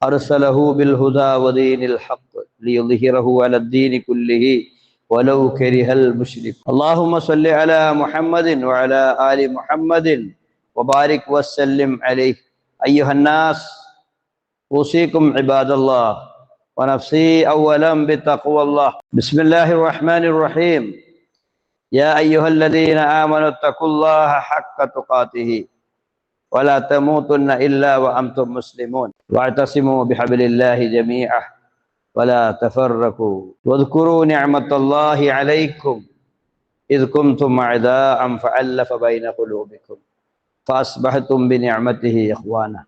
أرسله بالهدى ودين الحق ليظهره على الدين كله ولو كره المشرك. اللهم صل على محمد وعلى آل محمد وبارك وسلم عليه. أيها الناس أوصيكم عباد الله ونفسي أولا بتقوى الله. بسم الله الرحمن الرحيم. يا أيها الذين آمنوا اتقوا الله حق تقاته. ولا تموتن إلا وأنتم مسلمون. واعتصموا بحبل الله جميعا ولا تفرقوا. واذكروا نعمة الله عليكم إذ كنتم أعداء فألف بين قلوبكم فأصبحتم بنعمته إخوانا.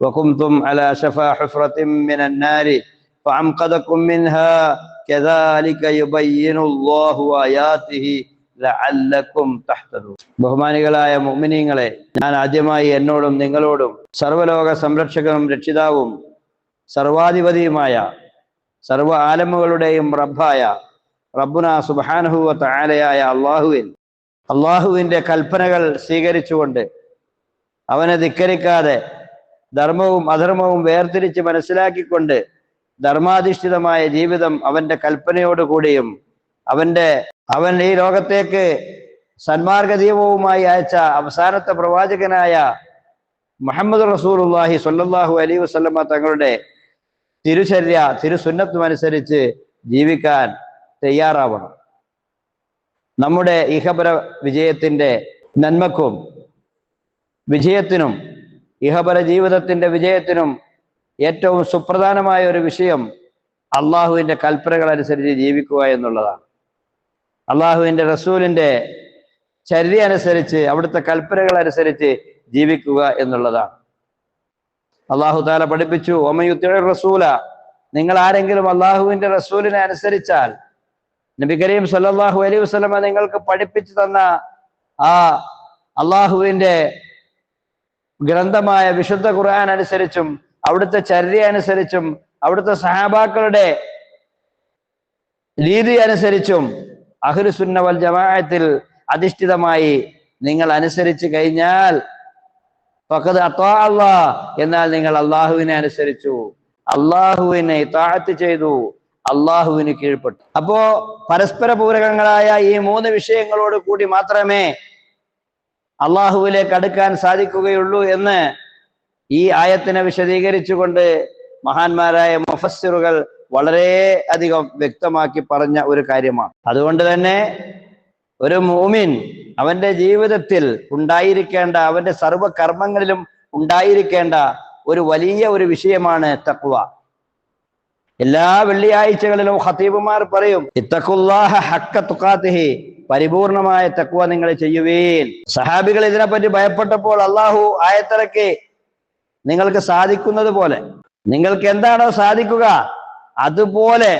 وكنتم على شفا حفرة من النار فأنقذكم منها. كذلك يبين الله آياته ബഹുമാനികളായ മുഅ്മിനീങ്ങളെ ഞാൻ ആദ്യമായി എന്നോടും നിങ്ങളോടും സർവലോക സംരക്ഷകനും രക്ഷിതാവും സർവാധിപതിയുമായ സർവ ആലമുകളുടെയും റബ്ബായ റബ്ബുന സുബ്ഹാനഹു താലയായ അള്ളാഹുവിൻ അള്ളാഹുവിന്റെ കൽപ്പനകൾ സ്വീകരിച്ചുകൊണ്ട് അവനെ ധിക്കരിക്കാതെ ധർമ്മവും അധർമ്മവും വേർതിരിച്ച് മനസ്സിലാക്കിക്കൊണ്ട് ധർമാധിഷ്ഠിതമായ ജീവിതം അവന്റെ കൽപ്പനയോടുകൂടിയും അവന്റെ അവൻ ഈ ലോകത്തേക്ക് സന്മാർഗ ദീപവുമായി അയച്ച അവസാനത്തെ പ്രവാചകനായ മുഹമ്മദ് റസൂലുല്ലാഹി സ്വല്ലല്ലാഹു അലൈഹി വസ്ലമ തങ്ങളുടെ തിരുചര്യ തിരുസുന്നത്തും അനുസരിച്ച് ജീവിക്കാൻ തയ്യാറാവണം. നമ്മുടെ ഇഹപര വിജയത്തിന്റെ നന്മക്കും വിജയത്തിനും ഇഹപര ജീവിതത്തിന്റെ വിജയത്തിനും ഏറ്റവും സുപ്രധാനമായ ഒരു വിഷയം അള്ളാഹുവിന്റെ കൽപ്പനകൾ അനുസരിച്ച് ജീവിക്കുക എന്നുള്ളതാണ്. അള്ളാഹുവിന്റെ റസൂലിന്റെ ചര്യ അനുസരിച്ച് അവിടുത്തെ കൽപ്പനകൾ അനുസരിച്ച് ജീവിക്കുക എന്നുള്ളതാണ്. അള്ളാഹു താല പഠിപ്പിച്ചു ഒമയുത്തിഴ റസൂല നിങ്ങൾ ആരെങ്കിലും അള്ളാഹുവിന്റെ റസൂലിനെ അനുസരിച്ചാൽ നബി കരീം സല്ലാഹു അലൈഹി വസ്ലമ നിങ്ങൾക്ക് പഠിപ്പിച്ചു തന്ന ആ അള്ളാഹുവിന്റെ ഗ്രന്ഥമായ വിശുദ്ധ ഖുർആൻ അനുസരിച്ചും അവിടുത്തെ ചര്യ അനുസരിച്ചും അവിടുത്തെ സഹാബാക്കളുടെ രീതി അനുസരിച്ചും അഹ്ലുസുന്ന വൽ ജമാഅത്തിൽ അധിഷ്ഠിതമായി നിങ്ങൾ അനുസരിച്ചു കഴിഞ്ഞാൽ ഫഖദ് അത്താ അല്ലാഹ് എന്നാൽ നിങ്ങൾ അള്ളാഹുവിനെ അനുസരിച്ചു. അള്ളാഹുവിനെ താഴ്ത്ത് ചെയ്തു. അള്ളാഹുവിന് കീഴ്പ്പെട്ടു. അപ്പോ പരസ്പര പൂരകങ്ങളായ ഈ മൂന്ന് വിഷയങ്ങളോട് കൂടി മാത്രമേ അള്ളാഹുവിലേക്ക് അടുക്കാൻ സാധിക്കുകയുള്ളൂ എന്ന് ഈ ആയത്തിനെ വിശദീകരിച്ചുകൊണ്ട് മഹാന്മാരായ മുഫസ്സിറുകൾ വളരെ അധികം വ്യക്തമാക്കി പറഞ്ഞ ഒരു കാര്യമാണ്. അതുകൊണ്ട് തന്നെ ഒരു മൂമിൻ അവന്റെ ജീവിതത്തിൽ ഉണ്ടായിരിക്കേണ്ട അവന്റെ സർവ കർമ്മങ്ങളിലും ഉണ്ടായിരിക്കേണ്ട ഒരു വലിയ ഒരു വിഷയമാണ് തക്വ. എല്ലാ വെള്ളിയാഴ്ചകളിലും ഹത്തീബുമാർ പറയും പരിപൂർണമായ തക്വ നിങ്ങൾ ചെയ്യുവീൻ. സഹാബികൾ ഇതിനെപ്പറ്റി ഭയപ്പെട്ടപ്പോൾ അള്ളാഹു ആയത്തിറക്കി നിങ്ങൾക്ക് സാധിക്കുന്നത് പോലെ നിങ്ങൾക്ക് എന്താണോ സാധിക്കുക അതുപോലെ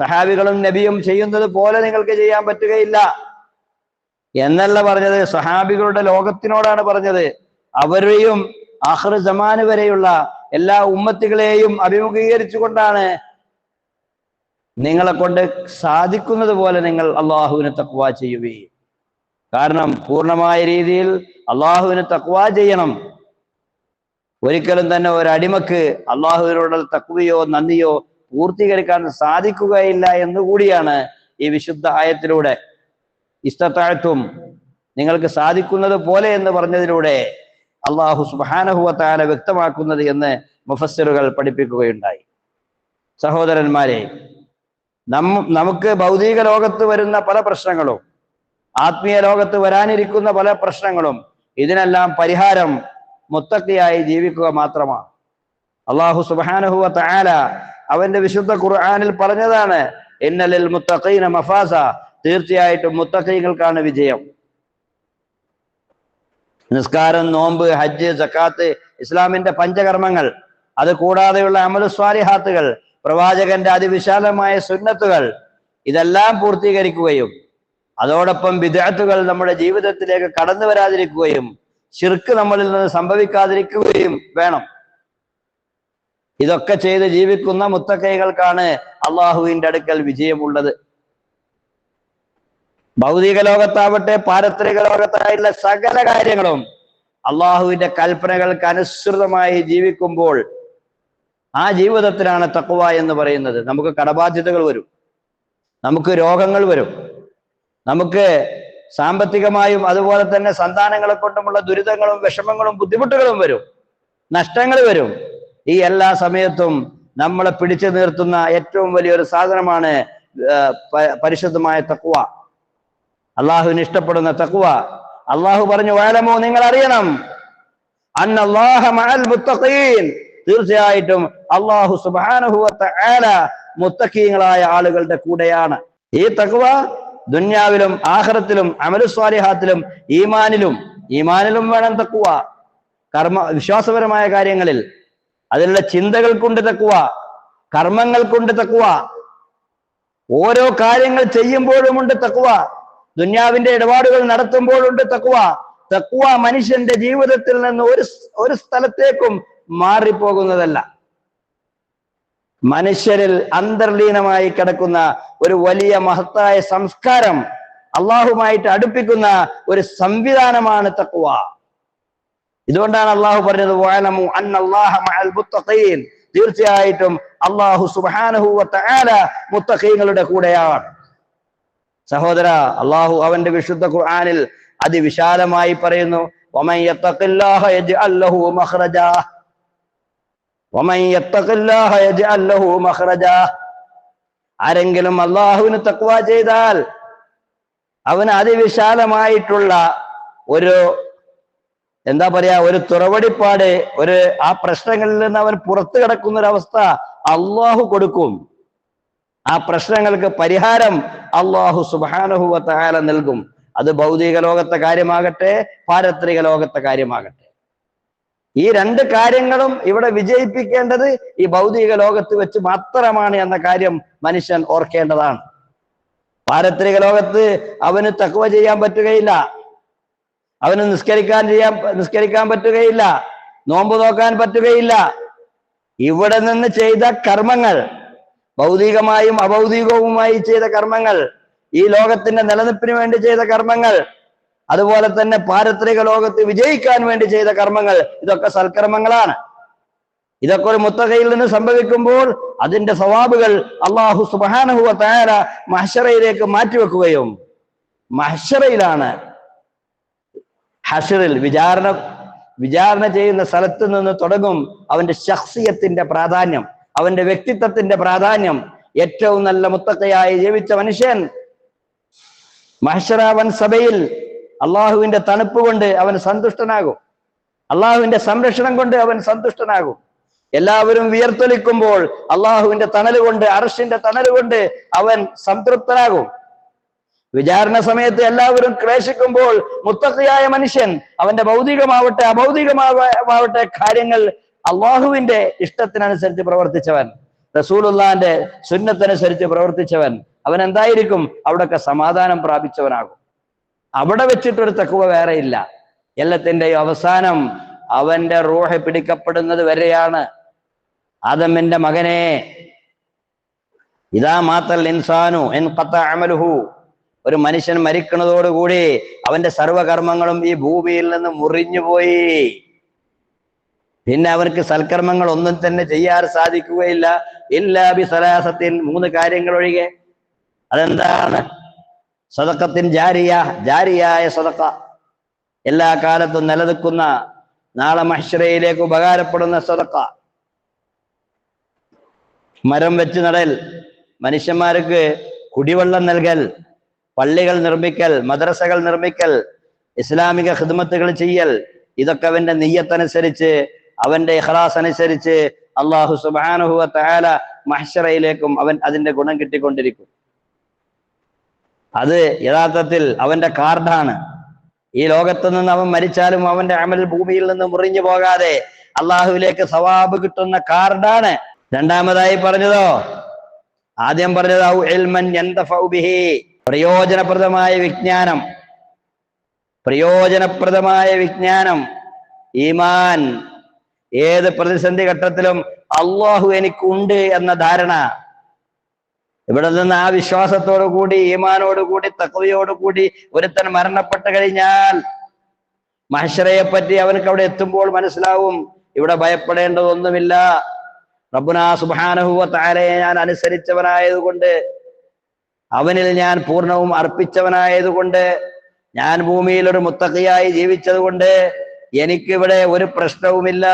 സഹാബികളും നബിയും ചെയ്യുന്നത് പോലെ നിങ്ങൾക്ക് ചെയ്യാൻ പറ്റുകയില്ല. എന്നല്ല പറഞ്ഞത് സഹാബികളുടെ ലോകത്തിനോടാണ് പറഞ്ഞത്. അവരെയും ആഹ്റ ജമാന് വരെയുള്ള എല്ലാ ഉമ്മത്തികളെയും അഭിമുഖീകരിച്ചുകൊണ്ടാണ് നിങ്ങളെ കൊണ്ട് സാധിക്കുന്നത് പോലെ നിങ്ങൾ അള്ളാഹുവിനെ തക്വ ചെയ്യുകയും കാരണം പൂർണമായ രീതിയിൽ അള്ളാഹുവിനെ തക്വ ചെയ്യണം. ഒരിക്കലും തന്നെ ഒരു അടിമക്ക് അള്ളാഹുവിനോടുള്ള തക്വയോ നന്ദിയോ പൂർത്തീകരിക്കാൻ സാധിക്കുകയില്ല എന്നുകൂടിയാണ് ഈ വിശുദ്ധ ആയത്തിലൂടെ. ഇഷ്ടത്താഴ്ത്തും നിങ്ങൾക്ക് സാധിക്കുന്നത് പോലെ എന്ന് പറഞ്ഞതിലൂടെ അള്ളാഹു സുബാനഹുവത്താല വ്യക്തമാക്കുന്നത് എന്ന് മുഫസ്സിറുകൾ പഠിപ്പിക്കുകയുണ്ടായി. സഹോദരന്മാരെ നമുക്ക് ഭൗതിക ലോകത്ത് വരുന്ന പല പ്രശ്നങ്ങളും ആത്മീയ ലോകത്ത് വരാനിരിക്കുന്ന പല പ്രശ്നങ്ങളും ഇതിനെല്ലാം പരിഹാരം മുത്തക്കിയായി ജീവിക്കുക മാത്രമാണ്. അള്ളാഹു സുബാനഹുവ താല അവന്റെ വിശുദ്ധ ഖുർആാനിൽ പറഞ്ഞതാണ് എന്നലിൽ മുത്തഖീന മഫാസ. തീർച്ചയായിട്ടും മുത്തഖീങ്ങൾക്കാണ് വിജയം. നിസ്കാരം നോമ്പ് ഹജ്ജ് സക്കാത്ത് ഇസ്ലാമിന്റെ പഞ്ചകർമ്മങ്ങൾ അത് കൂടാതെയുള്ള അമലു സ്വാലിഹാത്തുകൾ പ്രവാചകന്റെ അതിവിശാലമായ സുന്നത്തുകൾ ഇതെല്ലാം പൂർത്തീകരിക്കുകയും അതോടൊപ്പം വിദഗ്ധകൾ നമ്മുടെ ജീവിതത്തിലേക്ക് കടന്നു വരാതിരിക്കുകയും ശിർക്ക് നമ്മളിൽ നിന്ന് സംഭവിക്കാതിരിക്കുകയും വേണം. ഇതൊക്കെ ചെയ്ത് ജീവിക്കുന്ന മുത്തക്കൈകൾക്കാണ് അള്ളാഹുവിന്റെ അടുക്കൽ വിജയമുള്ളത്. ഭൗതിക ലോകത്താവട്ടെ പാരത്രിക ലോകത്തായിട്ടുള്ള സകല കാര്യങ്ങളും അള്ളാഹുവിന്റെ കൽപ്പനകൾക്ക് അനുസൃതമായി ജീവിക്കുമ്പോൾ ആ ജീവിതത്തിനാണ് തക്കുവ എന്ന് പറയുന്നത്. നമുക്ക് കടബാധ്യതകൾ വരും. നമുക്ക് രോഗങ്ങൾ വരും. നമുക്ക് സാമ്പത്തികമായും അതുപോലെ തന്നെ സന്താനങ്ങളെ കൊണ്ടുമുള്ള ദുരിതങ്ങളും വിഷമങ്ങളും ബുദ്ധിമുട്ടുകളും വരും. നഷ്ടങ്ങൾ വരും. ഈ എല്ലാ സമയത്തും നമ്മളെ പിടിച്ചു നിർത്തുന്ന ഏറ്റവും വലിയൊരു സാധനമാണ് പരിശുദ്ധമായ തക്കുവ അള്ളാഹുവിന് ഇഷ്ടപ്പെടുന്ന തക്കുവ അള്ളാഹു പറഞ്ഞു വാലമോ നിങ്ങൾ അറിയണം തീർച്ചയായിട്ടും അള്ളാഹു സുബ്ഹാനഹു മുത്തക്കീങ്ങളായ ആളുകളുടെ കൂടെയാണ്. ഈ തഖ്വ ദുന്യാവിലും ആഖിറത്തിലും അമലുസ്വാലിഹാത്തിലും ഈമാനിലും ഈമാനിലും വേണം തക്കുവ കർമ്മ വിശ്വാസപരമായ കാര്യങ്ങളിൽ അതിലുള്ള ചിന്തകൾ കൊണ്ട് തക്കുവ കർമ്മങ്ങൾ കൊണ്ട് തക്കുവ ഓരോ കാര്യങ്ങൾ ചെയ്യുമ്പോഴും ഉണ്ട് തക്കുവ ദുന്യാവിന്റെ ഇടപാടുകൾ നടത്തുമ്പോഴുണ്ട് തക്കുവ. തക്കുവ മനുഷ്യന്റെ ജീവിതത്തിൽ നിന്ന് ഒരു ഒരു സ്ഥലത്തേക്കും മാറിപ്പോകുന്നതല്ല. മനുഷ്യരിൽ അന്തർലീനമായി കിടക്കുന്ന ഒരു വലിയ മഹത്തായ സംസ്കാരം അള്ളാഹുമായിട്ട് അടുപ്പിക്കുന്ന ഒരു സംവിധാനമാണ് തക്കുവ. ഇതുകൊണ്ടാണ് അള്ളാഹു പറഞ്ഞത്. തീർച്ചയായിട്ടും അള്ളാഹു സുബ്ഹാനഹു വ മുത്തഖീങ്ങളുടെ കൂടെയാണ്. സഹോദര അള്ളാഹു അവന്റെ വിശുദ്ധ ഖുർആാനിൽ അതിവിശാലമായി പറയുന്നു "വമൻ യത്തഖില്ലാഹ യജ്അൽ ലഹു വമൻ യത്തഖില്ലാഹ യജ്അൽ ലഹു ആരെങ്കിലും അള്ളാഹുവിന് തക്വ ചെയ്താൽ അവന് അതിവിശാലമായിട്ടുള്ള ഒരു എന്താ പറയാ ഒരു തുറവടിപ്പാട് ഒരു ആ പ്രശ്നങ്ങളിൽ നിന്ന് അവൻ പുറത്തു കിടക്കുന്ന ഒരു അവസ്ഥ അള്ളാഹു കൊടുക്കും. ആ പ്രശ്നങ്ങൾക്ക് പരിഹാരം അള്ളാഹു സുബാനഹുവ നൽകും. അത് ഭൗതിക ലോകത്തെ കാര്യമാകട്ടെ പാരത്രിക ലോകത്തെ കാര്യമാകട്ടെ. ഈ രണ്ട് കാര്യങ്ങളും ഇവിടെ വിജയിപ്പിക്കേണ്ടത് ഈ ഭൗതിക ലോകത്ത് വെച്ച് മാത്രമാണ് എന്ന കാര്യം മനുഷ്യൻ ഓർക്കേണ്ടതാണ്. പാരത്രിക ലോകത്ത് അവന് തക്കുവ ചെയ്യാൻ പറ്റുകയില്ല. അവന് നിസ്കരിക്കാൻ ചെയ്യാൻ നിസ്കരിക്കാൻ പറ്റുകയില്ല. നോമ്പ് നോക്കാൻ പറ്റുകയില്ല. ഇവിടെ നിന്ന് ചെയ്ത കർമ്മങ്ങൾ ഭൗതികമായും അഭൗതികവുമായി ചെയ്ത കർമ്മങ്ങൾ ഈ ലോകത്തിന്റെ നിലനിൽപ്പിന് വേണ്ടി ചെയ്ത കർമ്മങ്ങൾ അതുപോലെ തന്നെ പാരത്രിക ലോകത്ത് വിജയിക്കാൻ വേണ്ടി ചെയ്ത കർമ്മങ്ങൾ ഇതൊക്കെ സൽക്കർമ്മങ്ങളാണ്. ഇതൊക്കെ ഒരു മുത്തകയിൽ നിന്ന് സംഭവിക്കുമ്പോൾ അതിന്റെ സ്വഭാവുകൾ അള്ളാഹു സുബാനഹുവ തയ്യാറ മഹ്ഷറയിലേക്ക് മാറ്റിവെക്കുകയും മഹ്ഷറയിലാണ് ഹഷറിൽ വിചാരണ വിചാരണ ചെയ്യുന്ന സ്ഥലത്ത് നിന്ന് തുടങ്ങും അവന്റെ ശഖ്സിയത്തിന്റെ പ്രാധാന്യം അവന്റെ വ്യക്തിത്വത്തിന്റെ പ്രാധാന്യം. ഏറ്റവും നല്ല മുത്തക്കയായി ജീവിച്ച മനുഷ്യൻ മഹഷറാവൻ സഭയിൽ അള്ളാഹുവിന്റെ തണുപ്പ് കൊണ്ട് അവൻ സന്തുഷ്ടനാകും. അള്ളാഹുവിന്റെ സംരക്ഷണം കൊണ്ട് അവൻ സന്തുഷ്ടനാകും. എല്ലാവരും വിയർത്തൊലിക്കുമ്പോൾ അള്ളാഹുവിന്റെ തണലുകൊണ്ട് കൊണ്ട് തണലുകൊണ്ട് അവൻ സംതൃപ്തനാകും. വിചാരണ സമയത്ത് എല്ലാവരും ക്ലേശിക്കുമ്പോൾ മുത്തക്കയായ മനുഷ്യൻ അവന്റെ ഭൗതികമാവട്ടെ അഭൗതികമാവട്ടെ കാര്യങ്ങൾ അള്ളാഹുവിന്റെ ഇഷ്ടത്തിനനുസരിച്ച് പ്രവർത്തിച്ചവൻ റസൂലുള്ളാന്റെ സുന്നത്തനുസരിച്ച് പ്രവർത്തിച്ചവൻ അവൻ എന്തായിരിക്കും? അവിടൊക്കെ സമാധാനം പ്രാപിച്ചവനാകും. അവിടെ വെച്ചിട്ടൊരു തക്കുവ വേറെയില്ല ഇല്ല. അവസാനം അവന്റെ റൂഹ് പിടിക്കപ്പെടുന്നത് വരെയാണ്. ആദമിന്റെ മകനെ ഇതാ മാത്തൽ ഇൻസാനു എൻ കത്ത അമലുഹു ഒരു മനുഷ്യൻ മരിക്കുന്നതോടുകൂടി അവന്റെ സർവകർമ്മങ്ങളും ഈ ഭൂമിയിൽ നിന്ന് മുറിഞ്ഞുപോയി. പിന്നെ അവർക്ക് സൽക്കർമ്മങ്ങൾ ഒന്നും തന്നെ ചെയ്യാൻ സാധിക്കുകയില്ല. എല്ലാ ബി സലാസത്തിൻ മൂന്ന് കാര്യങ്ങൾ ഒഴികെ അതെന്താണ്? സ്വതക്കത്തിൻ ജാരിയ ജാരിയായ സ്വതക്ക എല്ലാ കാലത്തും നിലനിൽക്കുന്ന നാളെ മഹ്ഷറയിലേക്ക് ഉപകാരപ്പെടുന്ന സ്വതക്ക മരം വെച്ച് നടൽ. മനുഷ്യന്മാർക്ക് കുടിവെള്ളം നൽകൽ. പള്ളികൾ നിർമ്മിക്കൽ മദ്രസകൾ നിർമ്മിക്കൽ ഇസ്ലാമിക ഹിദ്മത്തുകൾ ചെയ്യൽ ഇതൊക്കെ അവന്റെ നെയ്യത്തനുസരിച്ച് അവന്റെ ഇഹ്ലാസ് അനുസരിച്ച് അള്ളാഹു സുബാനുഹുവ തആല മഹ്ഷറയിലേക്കും അവൻ അതിന്റെ ഗുണം കിട്ടിക്കൊണ്ടിരിക്കും. അത് യഥാർത്ഥത്തിൽ അവന്റെ കാർഡാണ്. ഈ ലോകത്ത് നിന്ന് അവൻ മരിച്ചാലും അവന്റെ അമൽ ഭൂമിയിൽ നിന്ന് മുറിഞ്ഞു പോകാതെ അള്ളാഹുവിലേക്ക് സവാബ് കിട്ടുന്ന കാർഡാണ്. രണ്ടാമതായി പറഞ്ഞതോ? ആദ്യം പറഞ്ഞത് പ്രയോജനപ്രദമായ വിജ്ഞാനം പ്രയോജനപ്രദമായ വിജ്ഞാനം ഈമാൻ ഏത് പ്രതിസന്ധി ഘട്ടത്തിലും അള്ളാഹു എനിക്കുണ്ട് എന്ന ധാരണ. ഇവിടെ നിന്ന് ആ വിശ്വാസത്തോടു കൂടി ഈമാനോട് കൂടി കൂടി ഒരുത്തൻ മരണപ്പെട്ട് കഴിഞ്ഞാൽ മഹഷറയെ പറ്റി അവനക്ക് അവിടെ എത്തുമ്പോൾ മനസ്സിലാവും. ഇവിടെ ഭയപ്പെടേണ്ടതൊന്നുമില്ല. റബ്ബുനാ സുബാനഹുവ താരയെ ഞാൻ അനുസരിച്ചവനായതുകൊണ്ട് അവനിൽ ഞാൻ പൂർണവും അർപ്പിച്ചവനായതുകൊണ്ട് ഞാൻ ഭൂമിയിൽ ഒരു മുത്തക്കയായി ജീവിച്ചതുകൊണ്ട് എനിക്കിവിടെ ഒരു പ്രശ്നവുമില്ല.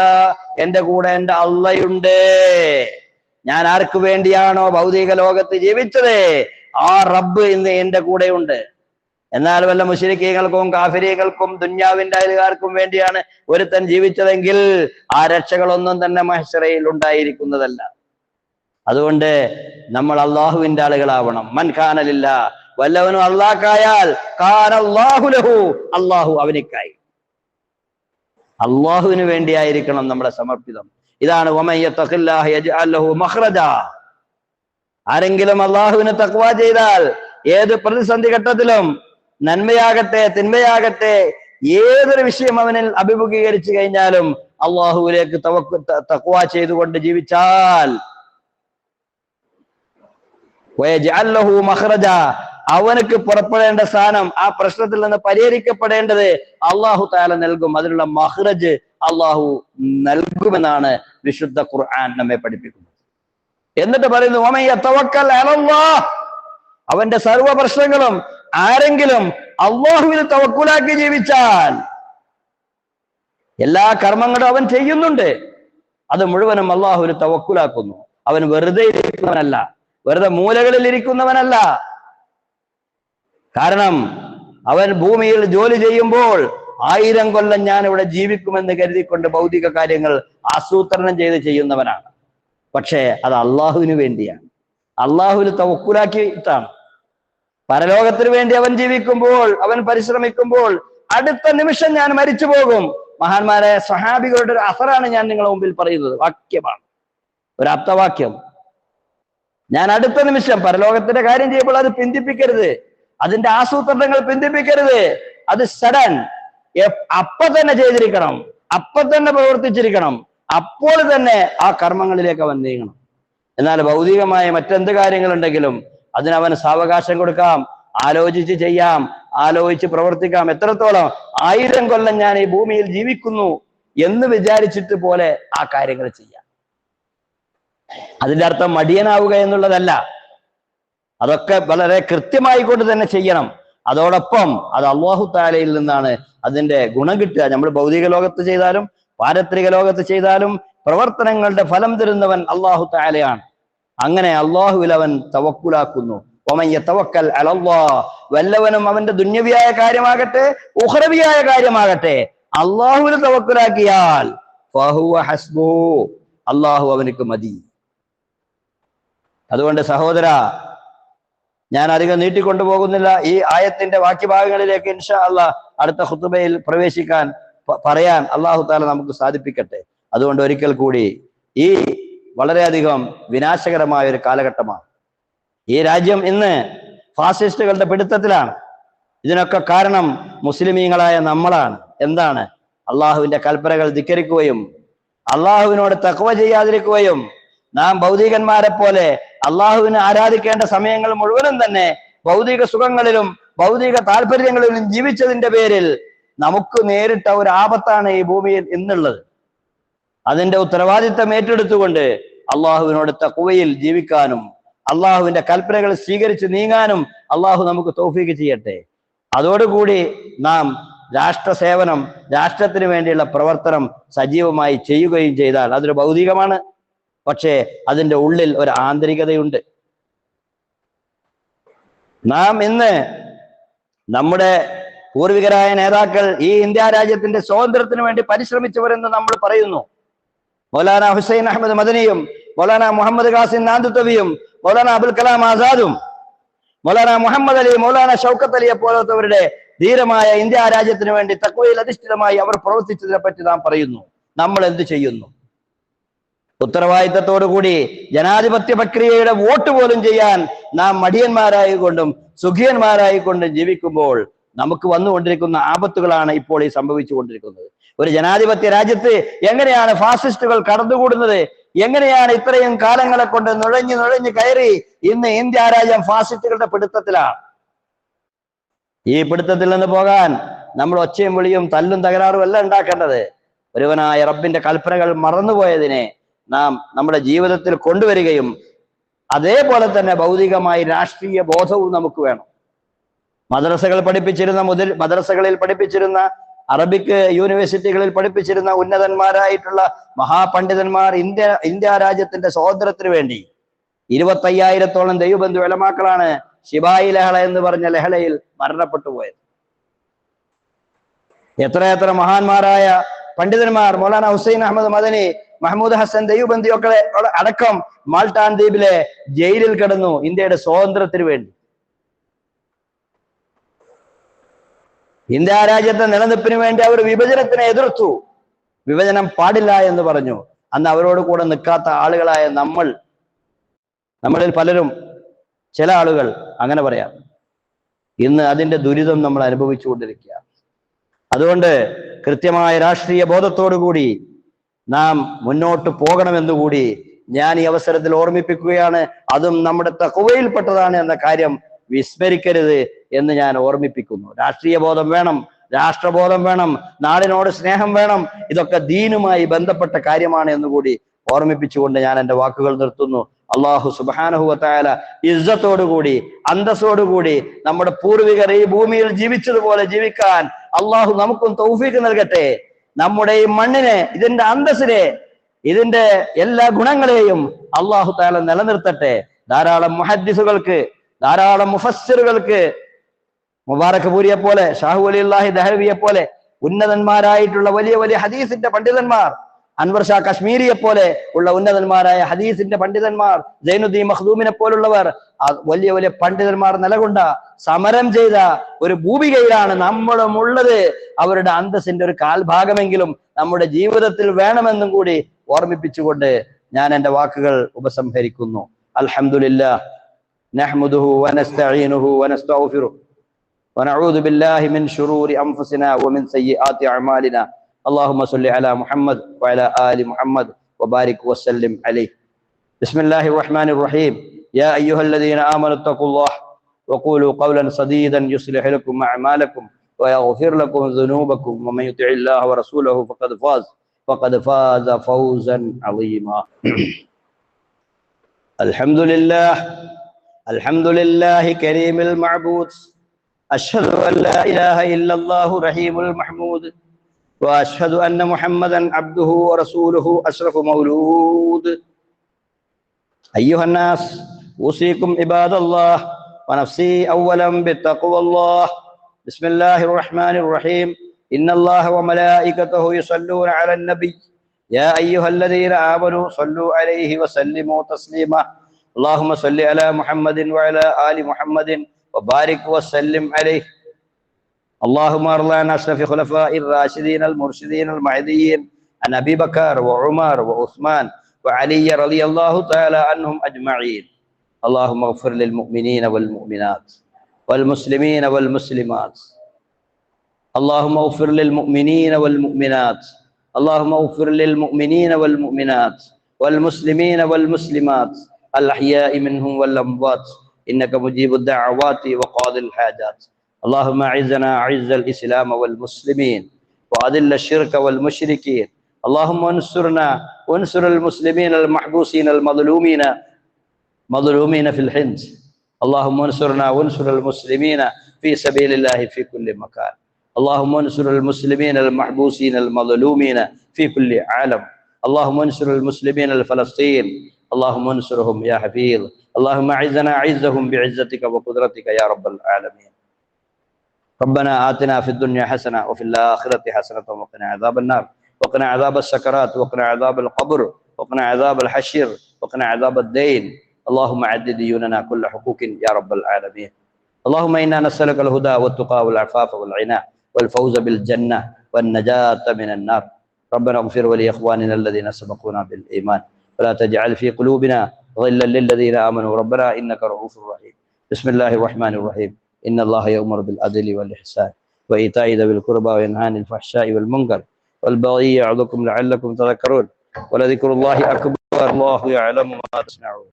എന്റെ കൂടെ എന്റെ അള്ളയുണ്ട്. ഞാൻ ആർക്കു വേണ്ടിയാണോ ഭൗതിക ലോകത്ത് ജീവിച്ചത്? ആ റബ്ബ് ഇന്ന് എന്റെ കൂടെയുണ്ട്. എന്നാൽ വല്ല മുഷരിക്കീകൾക്കും കാഫിരീകൾക്കും ദുന്യാവിന്റെ അയലുകാർക്കും വേണ്ടിയാണ് ഒരുത്തൻ ജീവിച്ചതെങ്കിൽ ആ രക്ഷകളൊന്നും തന്നെ മഹ്ഷറയിൽ ഉണ്ടായിരിക്കുന്നതല്ല. അതുകൊണ്ട് നമ്മൾ അള്ളാഹുവിന്റെ ആളുകളാവണം. മൻ ഖാനലില്ല വല്ലവനും അള്ളാഹുലഹു അള്ളാഹു അവനിക്കായി. അള്ളാഹുവിന് വേണ്ടിയായിരിക്കണം നമ്മുടെ സമർപ്പിതം. ഇതാണ് ആരെങ്കിലും അള്ളാഹുവിന് തക്വ ചെയ്താൽ ഏത് പ്രതിസന്ധി ഘട്ടത്തിലും നന്മയാകട്ടെ തിന്മയാകട്ടെ ഏതൊരു വിഷയം അവനിൽ അഭിമുഖീകരിച്ചു കഴിഞ്ഞാലും അള്ളാഹുവിലേക്ക് തക്വ ചെയ്തുകൊണ്ട് ജീവിച്ചാൽ വയജ്അൽ ലഹു മഖ്റജ അവനക്ക് പുറപ്പെടേണ്ട സ്ഥാനം ആ പ്രശ്നത്തിൽ നിന്ന് പരിഹരിക്കപ്പെടേണ്ടത് അള്ളാഹു താല നൽകും. അതിനുള്ള മഹ്റജ് അള്ളാഹു നൽകുമെന്നാണ് വിശുദ്ധ ഖുർആൻ നമ്മെ പഠിപ്പിക്കുന്നത്. എന്നിട്ട് പറയുന്നു അവന്റെ സർവ പ്രശ്നങ്ങളും ആരെങ്കിലും അള്ളാഹുവിൽ തവക്കുലാക്കി ജീവിച്ചാൽ എല്ലാ കർമ്മങ്ങളും അവൻ ചെയ്യുന്നുണ്ട്. അത് മുഴുവനും അള്ളാഹുവിൽ തവക്കുലാക്കുന്നു. അവൻ വെറുതെ ഇരിക്കുന്നവനല്ല. വെറുതെ മൂലകളിൽ ഇരിക്കുന്നവനല്ല കാരണം അവൻ ഭൂമിയിൽ ജോലി ചെയ്യുമ്പോൾ ആയിരം കൊല്ലം ഞാൻ ഇവിടെ ജീവിക്കുമെന്ന് കരുതിക്കൊണ്ട് ഭൗതിക കാര്യങ്ങൾ ആസൂത്രണം ചെയ്ത് ചെയ്യുന്നവനാണ്. പക്ഷേ അത് അള്ളാഹുവിന് വേണ്ടിയാണ്. അള്ളാഹുവിന് തവക്കുലാക്കിയിട്ടാണ്. പരലോകത്തിന് വേണ്ടി അവൻ ജീവിക്കുമ്പോൾ അവൻ പരിശ്രമിക്കുമ്പോൾ അടുത്ത നിമിഷം ഞാൻ മരിച്ചു പോകും. മഹാന്മാരായ സഹാബികളുടെ ഒരു അസറാണ് ഞാൻ നിങ്ങളുടെ മുമ്പിൽ പറയുന്നത്. വാക്യമാണ്. ഒരു അർത്ഥവാക്യം. ഞാൻ അടുത്ത നിമിഷം പരലോകത്തിന്റെ കാര്യം ചെയ്യുമ്പോൾ അത് പിന്തിപ്പിക്കരുത്. അതിന്റെ ആസൂത്രണങ്ങൾ പിന്തിപ്പിക്കരുത്. അത് സഡൻ അപ്പൊ തന്നെ ചെയ്തിരിക്കണം. അപ്പൊ തന്നെ പ്രവർത്തിച്ചിരിക്കണം. അപ്പോൾ തന്നെ ആ കർമ്മങ്ങളിലേക്ക് അവൻ നീങ്ങണം. എന്നാൽ ഭൗതികമായ മറ്റെന്ത് കാര്യങ്ങളുണ്ടെങ്കിലും അതിനവന് സാവകാശം കൊടുക്കാം. ആലോചിച്ച് ചെയ്യാം. ആലോചിച്ച് പ്രവർത്തിക്കാം. എത്രത്തോളം? ആയിരം കൊല്ലം ഞാൻ ഈ ഭൂമിയിൽ ജീവിക്കുന്നു എന്ന് വിചാരിച്ചിട്ട് പോലെ ആ കാര്യങ്ങൾ ചെയ്യാം. അതിന്റെ അർത്ഥം മടിയനാവുക എന്നുള്ളതല്ല. അതൊക്കെ വളരെ കൃത്യമായി കൊണ്ട് തന്നെ ചെയ്യണം. അതോടൊപ്പം അത് അള്ളാഹു താലയിൽ നിന്നാണ് അതിന്റെ ഗുണം കിട്ടുക. നമ്മൾ ഭൗതിക ലോകത്ത് ചെയ്താലും പാരത്രിക ലോകത്ത് ചെയ്താലും പ്രവർത്തനങ്ങളുടെ ഫലം തരുന്നവൻ അള്ളാഹു താലയാണ് അങ്ങനെ അള്ളാഹുവിൽ അവൻ തവക്കുലാക്കുന്നു. തവക്കൽ വല്ലവനും അവന്റെ ദുന്യവിയായ കാര്യമാകട്ടെ ഉഹ്രവിയായ കാര്യമാകട്ടെ അള്ളാഹുവിന് തവക്കുലാക്കിയാൽ അള്ളാഹു അവനക്ക് മതി. അതുകൊണ്ട് സഹോദര ഞാൻ അധികം നീട്ടിക്കൊണ്ടു പോകുന്നില്ല. ഈ ആയത്തിന്റെ വാക്യഭാഗങ്ങളിലേക്ക് ഇൻഷാ അല്ല അടുത്ത ഹുത്തുബയിൽ പ്രവേശിക്കാൻ പറയാൻ അള്ളാഹു താല നമുക്ക് സാധിപ്പിക്കട്ടെ. അതുകൊണ്ട് ഒരിക്കൽ കൂടി ഈ വളരെയധികം വിനാശകരമായ ഒരു കാലഘട്ടമാണ്. ഈ രാജ്യം ഇന്ന് ഫാസിസ്റ്റുകളുടെ പിടുത്തത്തിലാണ്. ഇതിനൊക്കെ കാരണം മുസ്ലിമീങ്ങളായ നമ്മളാണ്. എന്താണ്? അള്ളാഹുവിന്റെ കൽപ്പനകൾ ധിക്കരിക്കുകയും അള്ളാഹുവിനോട് തക്കവ ചെയ്യാതിരിക്കുകയും നാം ഭൗതികന്മാരെ പോലെ അള്ളാഹുവിനെ ആരാധിക്കേണ്ട സമയങ്ങൾ മുഴുവനും തന്നെ ഭൗതിക സുഖങ്ങളിലും ഭൗതിക താല്പര്യങ്ങളിലും ജീവിച്ചതിന്റെ പേരിൽ നമുക്ക് നേരിട്ട ഒരു ആപത്താണ് ഈ ഭൂമിയിൽ ഇന്നുള്ളത് അതിന്റെ ഉത്തരവാദിത്തം ഏറ്റെടുത്തുകൊണ്ട് അള്ളാഹുവിനോട് തക്കുവയിൽ ജീവിക്കാനും അള്ളാഹുവിന്റെ കൽപ്പനകൾ സ്വീകരിച്ച് നീങ്ങാനും അള്ളാഹു നമുക്ക് തോഫീക്ക് ചെയ്യട്ടെ. അതോടുകൂടി നാം രാഷ്ട്ര സേവനം രാഷ്ട്രത്തിന് വേണ്ടിയുള്ള പ്രവർത്തനം സജീവമായി ചെയ്യുകയും ചെയ്താൽ അതൊരു ഭൗതികമാണ്. പക്ഷേ അതിന്റെ ഉള്ളിൽ ഒരു ആന്തരികതയുണ്ട്. നാം ഇന്ന് നമ്മുടെ പൂർവികരായ നേതാക്കൾ ഈ ഇന്ത്യ രാജ്യത്തിന്റെ സ്വാതന്ത്ര്യത്തിന് വേണ്ടി പരിശ്രമിച്ചവരെന്ന് നമ്മൾ പറയുന്നു. മൗലാന ഹുസൈൻ അഹമ്മദ് മദനിയും മൗലാന മുഹമ്മദ് ഖാസിം നാന്ദുത്തവിയും മൗലാന അബുൽ കലാം ആസാദും മൗലാന മുഹമ്മദ് അലി മൗലാന ഷൗക്കത്ത് അലിയെ പോലത്തവരുടെ ധീരമായ ഇന്ത്യ രാജ്യത്തിന് വേണ്ടി തക്വയിൽ അധിഷ്ഠിതമായി അവർ പ്രവർത്തിച്ചതിനെ പറ്റി നാം പറയുന്നു. നമ്മൾ എന്ത് ചെയ്യുന്നു? ഉത്തരവാദിത്തത്തോടു കൂടി ജനാധിപത്യ പ്രക്രിയയുടെ വോട്ട് പോലും ചെയ്യാൻ നാം മടിയന്മാരായിക്കൊണ്ടും സുഖിയന്മാരായിക്കൊണ്ടും ജീവിക്കുമ്പോൾ നമുക്ക് വന്നുകൊണ്ടിരിക്കുന്ന ആപത്തുകളാണ് ഇപ്പോൾ ഈ സംഭവിച്ചു കൊണ്ടിരിക്കുന്നത് ഒരു ജനാധിപത്യ രാജ്യത്ത് എങ്ങനെയാണ് ഫാസിസ്റ്റുകൾ കടന്നുകൂടുന്നത്? എങ്ങനെയാണ് ഇത്രയും കാലങ്ങളെ കൊണ്ട് നുഴഞ്ഞു നുഴഞ്ഞു കയറി ഇന്ന് ഇന്ത്യ രാജ്യം ഫാസിസ്റ്റുകളുടെ പിടുത്തത്തിലാണ്? ഈ പിടുത്തത്തിൽ നിന്ന് പോകാൻ നമ്മൾ ഒച്ചയും വിളിയും തല്ലും തകരാറും അല്ല ഉണ്ടാക്കേണ്ടത്. ഒരുവനായ റബ്ബിന്റെ കൽപ്പനകൾ മറന്നുപോയതിനെ നാം നമ്മുടെ ജീവിതത്തിൽ കൊണ്ടുവരികയും അതേപോലെ തന്നെ ഭൗതികമായി രാഷ്ട്രീയ ബോധവും നമുക്ക് വേണം. മദ്രസകൾ പഠിപ്പിച്ചിരുന്ന മുതൽ മദ്രസകളിൽ പഠിപ്പിച്ചിരുന്ന അറബിക് യൂണിവേഴ്സിറ്റികളിൽ പഠിപ്പിച്ചിരുന്ന ഉന്നതന്മാരായിട്ടുള്ള മഹാപണ്ഡിതന്മാർ ഇന്ത്യ ഇന്ത്യ രാജ്യത്തിന്റെ സ്വാതന്ത്ര്യത്തിന് വേണ്ടി ഇരുപത്തയ്യായിരത്തോളം ദൈവബന്ധു വിലമാക്കളാണ് ശിബായി ലഹള എന്ന് പറഞ്ഞ ലഹളയിൽ മരണപ്പെട്ടു പോയത്. എത്രയെത്ര മഹാന്മാരായ പണ്ഡിതന്മാർ മൗലാന ഹുസൈൻ അഹമ്മദ് മദനി മഹമ്മൂദ് ഹസൻ ദൈവബന്ധി ഒക്കെ അടക്കം മാൾട്ടാൻ ദ്വീപിലെ ജയിലിൽ കിടന്നു ഇന്ത്യയുടെ സ്വാതന്ത്ര്യത്തിന് വേണ്ടി. ഇന്ത്യ രാജ്യത്തെ നിലനിൽപ്പിന് വേണ്ടി അവർ വിഭജനത്തിനെ എതിർത്തു. വിഭജനം പാടില്ല എന്ന് പറഞ്ഞു. അന്ന് അവരോട് കൂടെ നിൽക്കാത്ത ആളുകളായ നമ്മൾ നമ്മളിൽ പലരും ചില ആളുകൾ അങ്ങനെ പറയാം. ഇന്ന് അതിന്റെ ദുരിതം നമ്മൾ അനുഭവിച്ചുകൊണ്ടിരിക്കുക അതുകൊണ്ട് കൃത്യമായ രാഷ്ട്രീയ ബോധത്തോടുകൂടി നാം മുന്നോട്ട് പോകണമെന്നുകൂടി ഞാൻ ഈ അവസരത്തിൽ ഓർമ്മിപ്പിക്കുകയാണ്. അതും നമ്മുടെ തക്കവയിൽപ്പെട്ടതാണ് എന്ന കാര്യം വിസ്മരിക്കരുത് എന്ന് ഞാൻ ഓർമ്മിപ്പിക്കുന്നു. രാഷ്ട്രീയ ബോധം വേണം രാഷ്ട്രബോധം വേണം നാടിനോട് സ്നേഹം വേണം ഇതൊക്കെ ദീനുമായി ബന്ധപ്പെട്ട കാര്യമാണ് എന്നുകൂടി ഓർമ്മിപ്പിച്ചുകൊണ്ട് ഞാൻ എന്റെ വാക്കുകൾ നിർത്തുന്നു. അള്ളാഹു കൂടി, ഇസ്സത്തോടുകൂടി അന്തസ്സോടുകൂടി നമ്മുടെ പൂർവികർ ഈ ഭൂമിയിൽ ജീവിച്ചതുപോലെ ജീവിക്കാൻ അള്ളാഹു നമുക്കും തൗഫീക്ക് നൽകട്ടെ. നമ്മുടെ ഈ മണ്ണിനെ ഇതിന്റെ അന്തസ്സിനെ ഇതിന്റെ എല്ലാ ഗുണങ്ങളെയും അള്ളാഹു താല നിലനിർത്തട്ടെ. ധാരാളം മുഹദ്ദിസുകൾക്ക് ധാരാളം മുഫസ്സിറുകൾക്ക് മുബാറക് പൂരിയെ പോലെ ഷാഹു അലി അള്ളാഹി ദഹവിയെ പോലെ ഉന്നതന്മാരായിട്ടുള്ള വലിയ വലിയ ഹദീസിന്റെ പണ്ഡിതന്മാർ അൻവർ ഷാ കശ്മീരിയെ പോലെ ഉള്ള ഉന്നതന്മാരായ ഹദീസിന്റെ പണ്ഡിതന്മാർ ജൈനുദ്ദീൻ മഖ്ദൂമിനെ പോലുള്ളവർ വലിയ വലിയ പണ്ഡിതന്മാർ നിലകൊണ്ട സമരം ചെയ്ത ഒരു ഭൂമികയിലാണ് നമ്മളും ഉള്ളത് അവരുടെ അന്തസ്സിന്റെ ഒരു കാൽഭാഗമെങ്കിലും നമ്മുടെ ജീവിതത്തിൽ വേണമെന്നും കൂടി ഓർമ്മിപ്പിച്ചുകൊണ്ട് ഞാൻ എൻ്റെ വാക്കുകൾ ഉപസംഹരിക്കുന്നു അൽഹംദുലില്ലാ نحمده ونستعينه ونستغفره ونعوذ بالله من شرور انفسنا ومن سيئات اعمالنا اللهم صل على محمد وعلى ال محمد وبارك وسلم عليه بسم الله الرحمن الرحيم يا أيها الذين آمنوا اتقوا الله وقولوا قولا سديدا يصلح لكم أعمالكم ويغفر لكم ذنوبكم. ومن يطع الله ورسوله فقد فاز فقد فاز فوزا عظيما. الحمد لله الحمد لله كريم المعبود. أشهد أن لا إله إلا الله رحيم المحمود. وأشهد أن محمدا عبده ورسوله أشرف مولود. أيها الناس أوصيكم عباد الله ونفسي أولا بتقوى الله. بسم الله الرحمن الرحيم. إن الله وملائكته يصلون على النبي. يا أيها الذين آمنوا صلوا عليه وسلموا تسليما. اللهم صل على محمد وعلى آل محمد وبارك وسلم عليه. اللهم ارض عن اشرف خلفاء الراشدين المرشدين المهديين. عن أبي بكر وعمر وعثمان وعلي رضي الله تعالى عنهم أجمعين. اللهم اغفر للمؤمنين والمؤمنات والمسلمين والمسلمات. اللهم اغفر للمؤمنين والمؤمنات. اللهم اغفر للمؤمنين والمؤمنات والمسلمين والمسلمات. الأحياء منهم والأموات. إنك مجيب الدعوات وقاضي الحاجات. اللهم أعزنا أعز الإسلام والمسلمين وأذل الشرك والمشركين. اللهم انصرنا وانصر المسلمين المحبوسين المظلومين مظلومين في الهند اللهم انصرنا وانصر المسلمين في سبيل الله في كل مكان. اللهم انصر المسلمين المحبوسين المظلومين في كل عالم. اللهم انصر المسلمين الفلسطين. اللهم انصرهم يا حفيظ. اللهم اعزنا اعزهم بعزتك وقدرتك يا رب العالمين. ربنا آتنا في الدنيا حسنة وفي الآخرة حسنة وقنا عذاب النار. وقنا عذاب السكرات وقنا عذاب القبر وقنا عذاب الحشر وقنا عذاب الدين. اللهم عد ديوننا كل حقوق يا رب العالمين. اللهم إنا نسألك الهدى والتقى والعفاف والعناء والفوز بالجنة والنجاة من النار. ربنا اغفر ولإخواننا الذين سبقونا بالإيمان. ولا تجعل في قلوبنا غلا للذين آمنوا. ربنا إنك رؤوف رحيم. بسم الله الرحمن الرحيم. إن الله يأمر بالعدل والإحسان وإيتاء ذوي القربى وينهى عن الفحشاء والمنكر والبغي يعظكم لعلكم تذكرون. ولذكر الله أكبر. الله يعلم ما تصنعون.